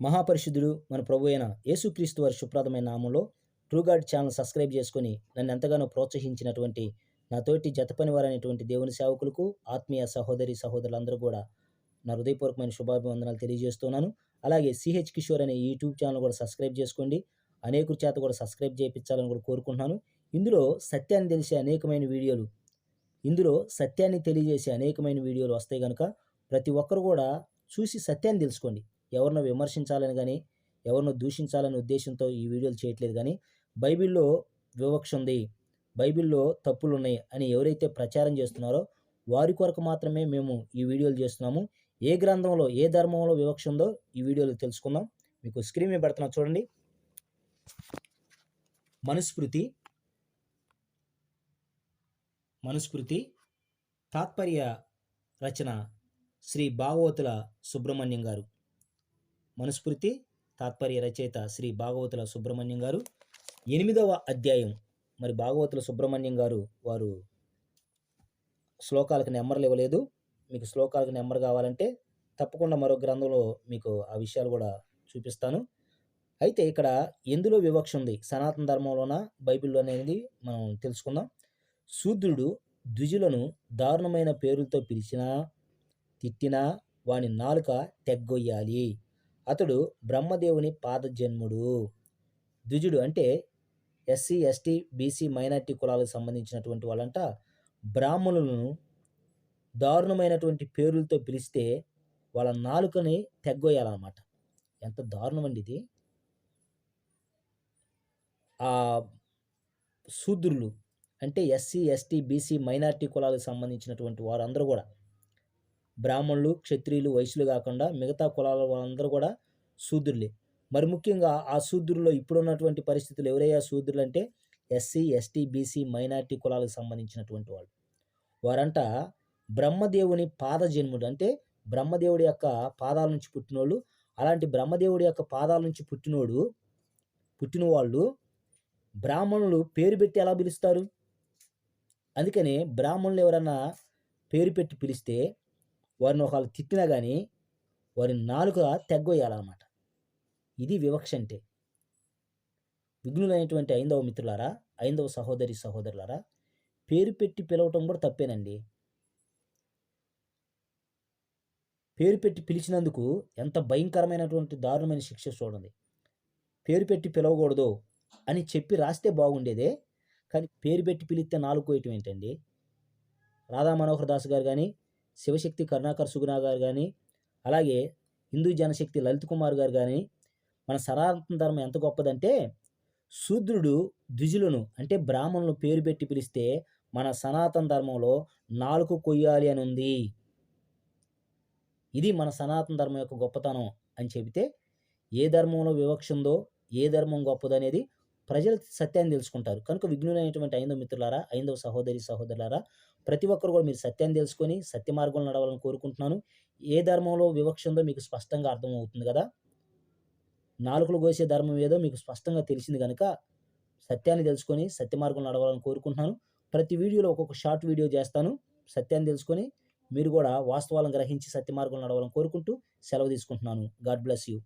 మహాపరిశుద్ధుడు మన ప్రభు అయిన యేసుక్రీస్తు వారి సుప్రదమైన నామంలో ట్రూగాడ్ ఛానల్ సబ్స్క్రైబ్ చేసుకొని నన్ను ఎంతగానో ప్రోత్సహించినటువంటి నా తోటి జతపని వారైనటువంటి దేవుని సేవకులకు ఆత్మీయ సహోదరి సహోదరులందరూ కూడా నా హృదయపూర్వకమైన శుభాభివందనాలు తెలియజేస్తున్నాను. అలాగే సిహెచ్ కిషోర్ అనే యూట్యూబ్ ఛానల్ కూడా సబ్స్క్రైబ్ చేసుకోండి. అనేకుల చేత కూడా సబ్స్క్రైబ్ చేయించాలని కూడా కోరుకుంటున్నాను. ఇందులో సత్యాన్ని తెలిసే అనేకమైన వీడియోలు ఇందులో సత్యాన్ని తెలియజేసే అనేకమైన వీడియోలు వస్తాయి కనుక ప్రతి ఒక్కరు కూడా చూసి సత్యాన్ని తెలుసుకోండి. ఎవరినో విమర్శించాలని కానీ ఎవరినో దూషించాలనే ఉద్దేశంతో ఈ వీడియోలు చేయట్లేదు కానీ బైబిల్లో వివక్ష ఉంది బైబిల్లో తప్పులు ఉన్నాయి అని ఎవరైతే ప్రచారం చేస్తున్నారో వారి కొరకు మాత్రమే మేము ఈ వీడియోలు చేస్తున్నాము. ఏ గ్రంథంలో ఏ ధర్మంలో వివక్ష ఉందో ఈ వీడియోలో తెలుసుకుందాం. మీకు స్క్రీన్ మీద పెడుతున్నా చూడండి. మనుస్మృతి మనుస్మృతి తాత్పర్య రచన శ్రీ భాగవతుల సుబ్రహ్మణ్యం గారు. మనుస్మృతి తాత్పర్య రచయిత శ్రీ భాగవతుల సుబ్రహ్మణ్యం గారు. ఎనిమిదవ అధ్యాయం. మరి భాగవతుల సుబ్రహ్మణ్యం గారు వారు శ్లోకాలకు నెంబర్లు ఇవ్వలేదు. మీకు శ్లోకాలకు నెంబర్ కావాలంటే తప్పకుండా మరో గ్రంథంలో మీకు ఆ విషయాలు కూడా చూపిస్తాను. అయితే ఇక్కడ ఎందులో వివక్ష ఉంది? సనాతన ధర్మంలోన? బైబిల్లో అనేది మనం తెలుసుకుందాం. శూద్రుడు ద్విజులను దారుణమైన పేరులతో పిలిచినా తిట్టినా వాని నాలుక తెగ్గొయ్యాలి. అతడు బ్రహ్మదేవుని పాదజన్ముడు. ద్విజుడు అంటే ఎస్సీ ఎస్టీ బీసీ మైనార్టీ కులాలకు సంబంధించినటువంటి వాళ్ళంట. బ్రాహ్మణులను దారుణమైనటువంటి పేర్లతో పిలిస్తే వాళ్ళ నాలుకని తెగ్గొయ్యాలన్నమాట. ఎంత దారుణం అండి ఇది. ఆ శూద్రులు అంటే ఎస్సీ ఎస్టీ బీసీ మైనార్టీ కులాలకు సంబంధించినటువంటి వారందరూ కూడా బ్రాహ్మణులు క్షత్రియులు వైశ్యులు కాకుండా మిగతా కులాల వాళ్ళందరూ కూడా శూద్రులే. మరి ముఖ్యంగా ఆ శూద్రుల్లో ఇప్పుడున్నటువంటి పరిస్థితులు ఎవరయ్యా శూద్రులు అంటే ఎస్సీ ఎస్టీ బీసీ మైనార్టీ కులాలకు సంబంధించినటువంటి వాళ్ళు. వారంట బ్రహ్మదేవుని పాదజన్ముడు అంటే బ్రహ్మదేవుడి యొక్క పాదాల నుంచి పుట్టినోళ్ళు అలాంటి బ్రహ్మదేవుడి యొక్క పాదాల నుంచి పుట్టినోడు పుట్టిన వాళ్ళు బ్రాహ్మణులు పేరు పెట్టి ఎలా పిలుస్తారు? అందుకనే బ్రాహ్మణులు ఎవరన్నా పేరు పెట్టి పిలిస్తే వారిని ఒకళ్ళు తిట్టినా కానీ వారి నాలుక తెగ్గొయ్యాలన్నమాట. ఇది వివక్ష అంటే. విఘ్నులైనటువంటి ఐందవ మిత్రులారా ఐందవ సహోదరి సహోదరులారా పేరు పెట్టి పిలవటం కూడా తప్పేనండి. పేరు పెట్టి పిలిచినందుకు ఎంత భయంకరమైనటువంటి దారుణమైన శిక్ష చూడండి. పేరు పెట్టి పిలవకూడదు అని చెప్పి రాస్తే బాగుండేదే కానీ పేరు పెట్టి పిలిస్తే నాలుగు కోయటం ఏంటండి? రాధా మనోహర్ దాస్ గారు కానీ శివశక్తి కరుణాకర్ సుగుణ గారు కానీ అలాగే హిందూ జనశక్తి లలిత్ కుమార్ గారు కానీ మన సనాతన ధర్మం ఎంత గొప్పదంటే శూద్రుడు ద్విజులను అంటే బ్రాహ్మణులు పేరు పెట్టి పిలిస్తే మన సనాతన ధర్మంలో నాలుగు కొయ్యాలి అని ఉంది. ఇది మన సనాతన ధర్మం యొక్క గొప్పతనం అని చెబితే ఏ ధర్మంలో వివక్ష ఉందో ఏ ధర్మం గొప్పదనేది ప్రజలు సత్యాన్ని తెలుసుకుంటారు. కనుక విఘ్నులైనటువంటి ఐందవ మిత్రులారా ఐందవ సహోదరి సహోదరులారా ప్రతి ఒక్కరు కూడా మీరు సత్యాన్ని తెలుసుకొని సత్య మార్గంలో నడవాలని కోరుకుంటున్నాను. ఏ ధర్మంలో వివక్ష ఉందో మీకు స్పష్టంగా అర్థమవుతుంది కదా? నాలుకలు కోసే ధర్మం ఏదో మీకు స్పష్టంగా తెలిసింది కనుక సత్యాన్ని తెలుసుకొని సత్య మార్గంలో నడవాలని కోరుకుంటున్నాను. ప్రతి వీడియోలో ఒక్కొక్క షార్ట్ వీడియో చేస్తాను. సత్యాన్ని తెలుసుకొని మీరు కూడా వాస్తవాలను గ్రహించి సత్య మార్గంలో నడవాలని కోరుకుంటూ సెలవు తీసుకుంటున్నాను. God bless you.